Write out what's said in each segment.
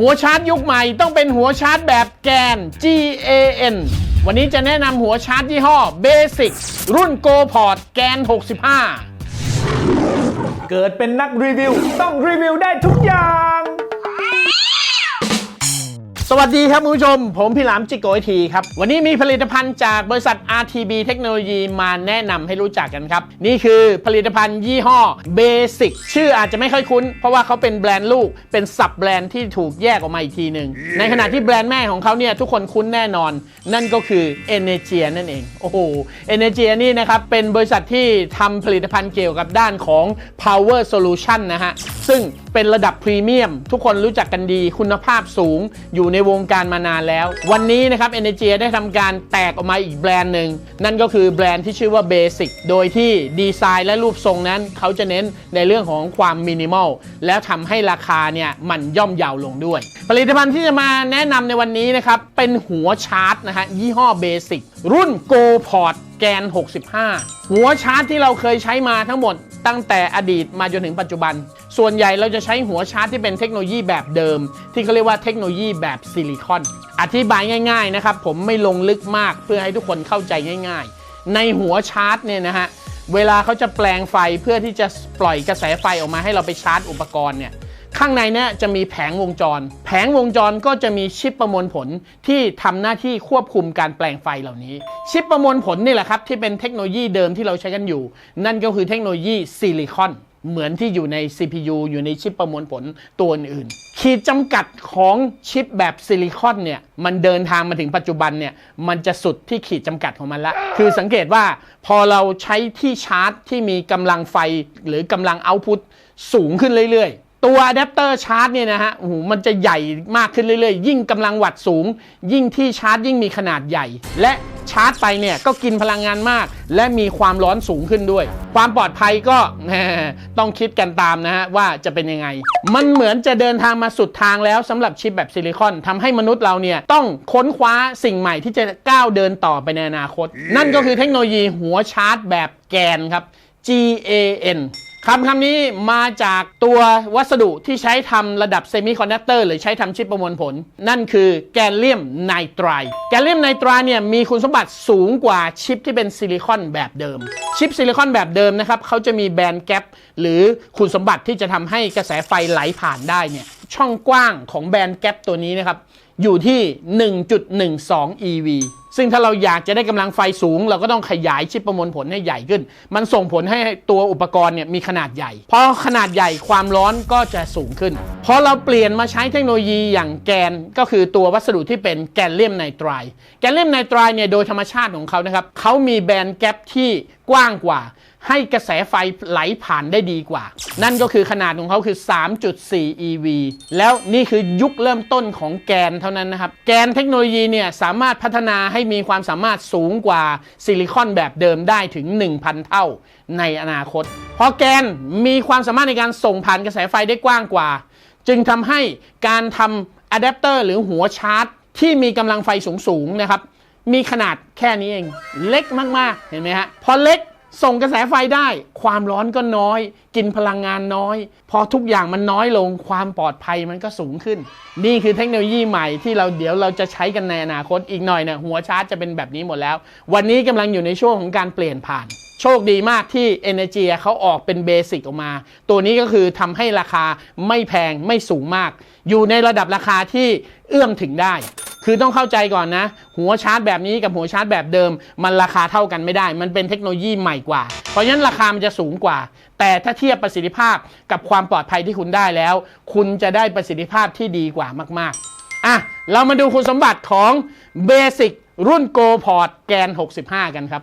หัวชาร์จยุคใหม่ต้องเป็นหัวชาร์จแบบแกน GAN วันนี้จะแนะนำหัวชาร์จยี่ห้อ Basic รุ่น Go Port แกน 65 เกิดเป็นนักรีวิว ต้องรีวิวได้ทุกอย่าง สวัสดีครับคุณผู้ชม ผมพี่หลามจิโกไอทีครับ วันนี้มีผลิตภัณฑ์จากบริษัท RTB เทคโนโลยีมาแนะนำให้รู้จักกันครับ นี่คือผลิตภัณฑ์ยี่ห้อ Basic ชื่ออาจจะไม่ค่อยคุ้น เพราะว่าเขาเป็นแบรนด์ลูก เป็นสับแบรนด์ที่ถูกแยกออกมาอีกทีหนึ่ง ในขณะที่แบรนด์แม่ของเขาเนี่ยทุกคนคุ้นแน่นอน นั่นก็คือ Energia นั่นเอง โอ้โห Energia นี่นะครับเป็นบริษัทที่ทำผลิตภัณฑ์เกี่ยวกับด้านของ Power Solution นะฮะซึ่งเป็นระดับพรีเมียม ทุกคนรู้จักกันดีคุณภาพสูงอยู่ในวงการมานานแล้ว วันนี้นะครับ Energia ได้ทำการแตกออกมาอีกแบรนด์หนึ่ง นั่นก็คือแบรนด์ที่ชื่อว่า Basic โดยที่ดีไซน์และรูปทรงนั้น เขาจะเน้นในเรื่องของความมินิมอลแล้วทำให้ราคาเนี่ยมันย่อมเยาวลงด้วย ผลิตภัณฑ์ที่จะมาแนะนำในวันนี้นะครับ เป็นหัวชาร์จนะฮะยี่ห้อ Basic รุ่น Go Port แกน 65 หัวชาร์จที่เราเคยใช้มาทั้งหมดตั้งแต่อดีตมาจนถึงปัจจุบัน ส่วนใหญ่เราจะใช้หัวชาร์จที่เป็นเทคโนโลยีแบบเดิม ที่เขาเรียกว่าเทคโนโลยีแบบซิลิคอน อธิบายง่ายๆนะครับผมไม่ลงลึกมากเพื่อให้ทุกคนเข้าใจง่าย ๆ ในหัวชาร์จเนี่ยนะฮะเวลาเขาจะแปลงไฟเพื่อที่จะปล่อยกระแสไฟออกมาให้เราไปชาร์จอุปกรณ์เนี่ยข้างในเนี่ยจะมีแผงวงจร แผงวงจรก็จะมีชิปประมวลผลที่ทำหน้าที่ควบคุมการแปลงไฟเหล่านี้ ชิปประมวลผลนี่แหละครับที่เป็นเทคโนโลยีเดิมที่เราใช้กันอยู่ นั่นก็คือเทคโนโลยีซิลิคอน เหมือนที่อยู่ใน CPU อยู่ในชิปประมวลผลตัวอื่นๆขีดจำกัดของชิปแบบซิลิคอนเนี่ยมันเดินทางมาถึงปัจจุบันเนี่ยมันจะสุดที่ขีดจำกัดของมันละ คือสังเกตว่าพอเราใช้ที่ชาร์จที่มีกำลังไฟหรือกำลังเอาพุตสูงขึ้นเรื่อยๆ ตัวอะแดปเตอร์ชาร์จเนี่ยนะฮะโอ้โหมันจะใหญ่มากขึ้นเรื่อยๆ ยิ่งกำลังวัตต์สูง ยิ่งที่ชาร์จยิ่งมีขนาดใหญ่ และชาร์จไปเนี่ยก็กินพลังงานมาก และมีความร้อนสูงขึ้นด้วย ความปลอดภัยก็แหมต้องคิดกันตามนะฮะว่าจะเป็นยังไง มันเหมือนจะเดินทางมาสุดทางแล้วสำหรับชิปแบบซิลิคอนทำให้มนุษย์เราเนี่ยต้องค้นคว้าสิ่งใหม่ที่จะก้าวเดินต่อไปในอนาคต นั่นก็คือเทคโนโลยีหัวชาร์จแบบแกนครับ GAN คำคำนี้มาจากตัววัสดุที่ใช้ทำระดับเซมิคอนดักเตอร์หรือใช้ทำชิปประมวลผล นั่นคือแกลเลียมไนไตรแกลเลียมไนไตรเนี่ยมีคุณสมบัติสูงกว่าชิปที่เป็นซิลิคอนแบบเดิม ชิปซิลิคอนแบบเดิมนะครับเขาจะมีแบนด์แกปหรือคุณสมบัติที่จะทำให้กระแสไฟไหลผ่านได้เนี่ยช่องกว้างของแบนด์แกปตัวนี้นะครับอยู่ที่ 1.12 EV ซึ่งถ้าเราอยากจะได้กำลังไฟสูง เราก็ต้องขยายชิปประมวลผลให้ใหญ่ขึ้น มันส่งผลให้ตัวอุปกรณ์เนี่ยมีขนาดใหญ่พอขนาดใหญ่ความร้อนก็จะสูงขึ้นพอเราเปลี่ยนมาใช้เทคโนโลยีอย่างแกนก็คือตัววัสดุที่เป็นแกนเลียมไนไตรแกนเลียมไนไตรเนี่ยโดยธรรมชาติของเขานะครับเขามีแบนด์แกปที่กว้างกว่า ให้กระแสไฟไหลผ่านได้ดีกว่า นั่นก็คือขนาดของเขาคือ 3.4 EV แล้วนี่คือยุคเริ่มต้นของแกนเท่านั้นนะครับแกนเทคโนโลยีเนี่ยสามารถพัฒนาให้มีความสามารถสูงกว่าซิลิคอนแบบเดิมได้ถึง 1,000 เท่าในอนาคต เพราะแกนมีความสามารถในการส่งผ่านกระแสไฟได้กว้างกว่า จึงทำให้การทำอะแดปเตอร์หรือหัวชาร์จ ที่มีกำลังไฟสูงๆนะครับมีขนาดแค่นี้เองเล็กมากๆเห็นไหมฮะพอเล็ก ส่งกระแสไฟได้ ความร้อนก็น้อย กินพลังงานน้อย พอทุกอย่างมันน้อยลง ความปลอดภัยมันก็สูงขึ้น นี่คือเทคโนโลยีใหม่ที่เราเดี๋ยวเราจะใช้กันในอนาคตอีกหน่อยเนี่ยหัวชาร์จจะเป็นแบบนี้หมดแล้ว วันนี้กำลังอยู่ในช่วงของการเปลี่ยนผ่าน โชคดีมากที่ Energy เขาออกเป็นเบสิกออกมา ตัวนี้ก็คือทำให้ราคาไม่แพงไม่สูงมาก อยู่ในระดับราคาที่เอื้อมถึงได้ คือต้องเข้าใจก่อนนะ หัวชาร์จแบบนี้กับหัวชาร์จแบบเดิม มันราคาเท่ากันไม่ได้ มันเป็นเทคโนโลยีใหม่กว่า เพราะฉะนั้นราคามันจะสูงกว่า แต่ถ้าเทียบประสิทธิภาพกับความปลอดภัยที่คุณได้แล้ว คุณจะได้ประสิทธิภาพที่ดีกว่ามากๆอะเรามาดูคุณสมบัติของ Basic รุ่น Go Port แกน 65 กันครับ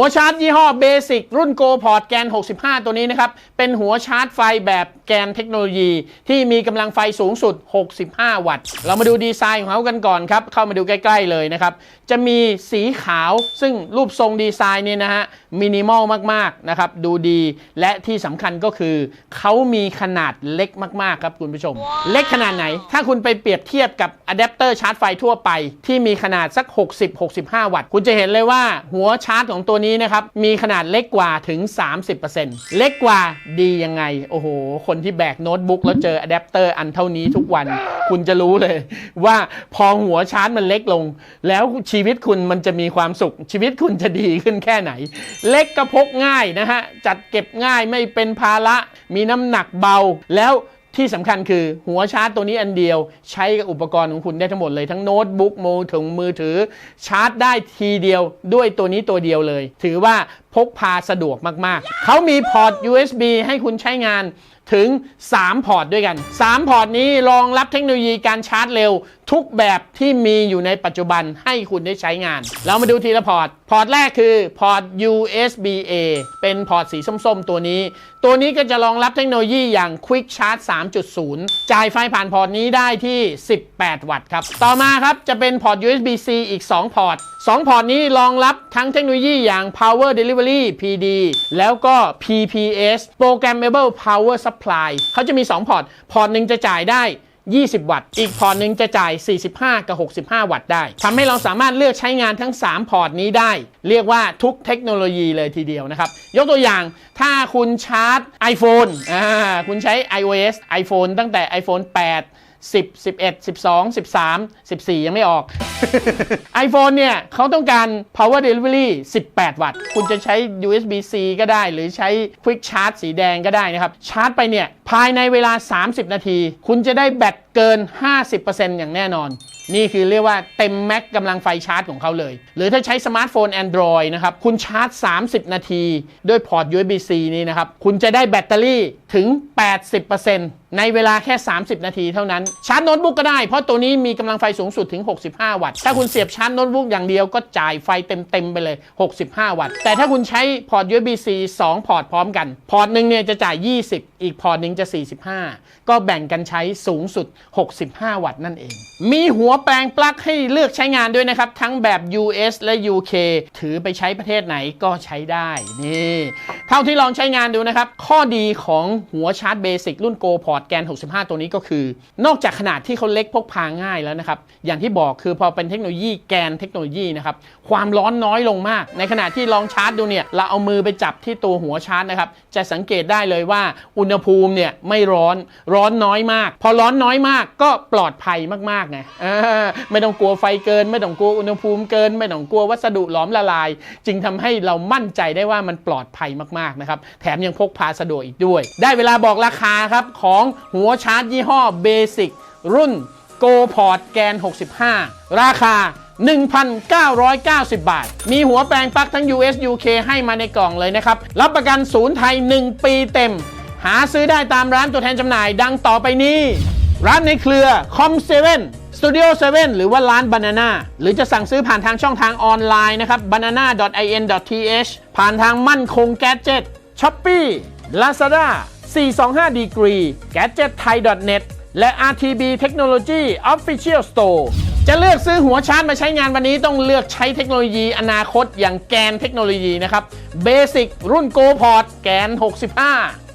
หัวชาร์จยี่ห้อ Basic รุ่น Go Port แกน 65 ตัวนี้นะครับ เป็นหัวชาร์จไฟแบบแกนเทคโนโลยี ที่มีกำลังไฟสูงสุด 65 วัตต์ เรามาดูดีไซน์ของเขากันก่อนครับ เข้ามาดูใกล้ๆเลยนะครับ จะมีสีขาวซึ่งรูปทรงดีไซน์เนี่ยนะฮะ มินิมอลมากๆนะครับ ดูดีและที่สำคัญก็คือ เขามีขนาดเล็กมากๆครับคุณผู้ชม เล็กขนาดไหน ถ้าคุณไปเปรียบเทียบกับอะแดปเตอร์ชาร์จไฟทั่วไป ที่มีขนาดสัก 60-65 วัตต์ คุณจะเห็นเลยว่าหัวชาร์จของตัวนี้นะครับ มีขนาดเล็กกว่าถึง 30%เล็กกว่าดียังไง โอ้โห คนที่แบกโน้ตบุ๊กแล้วเจออะแดปเตอร์อันเท่านี้ทุกวัน คุณจะรู้เลย ว่าพอหัวชาร์จมันเล็กลง แล้วชีวิตคุณมันจะมีความสุข ชีวิตคุณจะดีขึ้นแค่ไหน เล็กก็พกง่ายนะฮะ จัดเก็บง่ายไม่เป็นภาระ มีน้ำหนักเบาแล้ว ที่สำคัญคือหัวชาร์จตัวนี้อันเดียว ใช้กับอุปกรณ์ของคุณได้ทั้งหมดเลยทั้งโน้ตบุ๊กมือถึงมือถือ ชาร์จได้ทีเดียวด้วยตัวนี้ตัวเดียวเลย ถือว่าพกพาสะดวกมากๆ เขามีพอร์ต USB ให้คุณใช้งานถึง 3 พอร์ตด้วยกัน 3 พอร์ตนี้รองรับเทคโนโลยีการชาร์จเร็ว ทุกแบบที่มีอยู่ในปัจจุบันให้คุณได้ใช้งาน เรามาดูทีละพอร์ต พอร์ตแรกคือพอร์ต USB A เป็นพอร์ตสีส้มๆ ตัวนี้ ตัวนี้ก็จะรองรับเทคโนโลยีอย่าง Quick Charge 3.0 จ่ายไฟผ่านพอร์ตนี้ได้ที่ 18 วัตต์ครับ ต่อมาครับจะเป็นพอร์ต USB C อีก 2 พอร์ต 2 พอร์ตนี้รองรับทั้งเทคโนโลยีอย่าง Power Delivery PD แล้วก็ PPS Programmable Power Supply เขาจะมี 2 พอร์ต พอร์ตหนึ่งจะจ่ายได้ 20 วัตต์ อีกพอร์ตหนึ่งจะจ่าย 45 กับ 65 วัตต์ได้ทำให้เราสามารถเลือกใช้งานทั้ง 3 พอร์ตนี้ได้ เรียกว่าทุกเทคโนโลยีเลยทีเดียวนะครับ ยกตัวอย่างถ้าคุณชาร์จ iPhone อ่าคุณใช้ iOS iPhone ตั้งแต่ iPhone 8 10 11 12 13 14 ยังไม่ออก iPhone เนี่ยเขาต้องการ power delivery 18 วัตต์ คุณจะใช้ USB C ก็ได้ หรือใช้ quick charge สีแดงก็ได้นะครับ ชาร์จไปเนี่ย ภายในเวลา 30 นาที คุณจะได้แบตเกิน 50%อย่างแน่นอน นี่คือเรียกว่าเต็มแม็กกำลังไฟชาร์จของเขาเลย หรือถ้าใช้สมาร์ทโฟน Android นะครับ คุณชาร์จ 30 นาที ด้วยพอร์ต USB-C นี้นะครับ คุณจะได้แบตเตอรี่ถึง 80%ในเวลาแค่ 30 นาทีเท่านั้น ชาร์จโน้ตบุ๊กก็ได้ เพราะตัวนี้มีกำลังไฟสูงสุดถึง 65 วัตต์ ถ้าคุณเสียบชาร์จโน้ตบุ๊กอย่างเดียวก็จ่ายไฟเต็ม ๆ ไปเลย 65 วัตต์ แต่ถ้าคุณใช้พอร์ต USB-C 2 พอร์ตพร้อมกัน พอร์ตหนึ่งเนี่ยจะจ่าย 20 อีกพอร์ตหนึ่งจะ 45 ก็แบ่งกันใช้สูงสุด 65 วัตต์นั่นเอง มีหัวแปลงปลั๊กให้เลือกใช้งานด้วยนะครับ ทั้งแบบ US และ UK ถือไปใช้ประเทศไหนก็ใช้ได้นี่เท่าที่ลองใช้งานดูนะครับ ข้อดีของหัวชาร์จเบสิกรุ่น Go Port แกน 65 ตัวนี้ก็คือ นอกจากขนาดที่เขาเล็กพกพาง่ายแล้วนะครับ อย่างที่บอกคือพอเป็นเทคโนโลยีแกนเทคโนโลยีนะครับ ความร้อนน้อยลงมาก ในขณะที่ลองชาร์จดูเนี่ยเราเอามือไปจับที่ตัวหัวชาร์จนะครับจะสังเกตได้เลยว่าอุณหภูมิเนี่ยไม่ร้อนร้อนน้อยมาก พอร้อนน้อยมากก็ปลอดภัยมากๆไงอ่าไม่ต้องกลัวไฟเกิน ไม่ต้องกลัวอุณหภูมิเกิน ไม่ต้องกลัววัสดุหลอมละลาย จึงทำให้เรามั่นใจได้ว่ามันปลอดภัยมากๆนะครับแถมยังพกพาสะดวกอีกด้วย ได้เวลาบอกราคาครับของหัวชาร์จยี่ห้อเบสิกรุ่น Go Port แกน 65 ราคา 1,990 บาท มีหัวแปลงปลั๊กทั้ง US UK ให้มาในกล่องเลยนะครับ รับประกันศูนย์ไทย 1 ปีเต็ม หาซื้อได้ตามร้านตัวแทนจำหน่ายดังต่อไปนี้ ร้านในเครือ Com 7 Studio 7 หรือว่าร้าน Banana หรือจะสั่งซื้อผ่านทางช่องทางออนไลน์นะครับ banana.in.th ผ่านทางมั่นคงแกจ e t Shopee Lazada 425 Degree Gadget Thai net และ RTB Technology Official Store จะเลือกซื้อหัวชาร์จมาใช้งานวันนี้ต้องเลือกใช้เทคโนโลยีอนาคตอย่างแกนเทคโนโลยีนะครับ Basic รุ่น Go Port แกน 65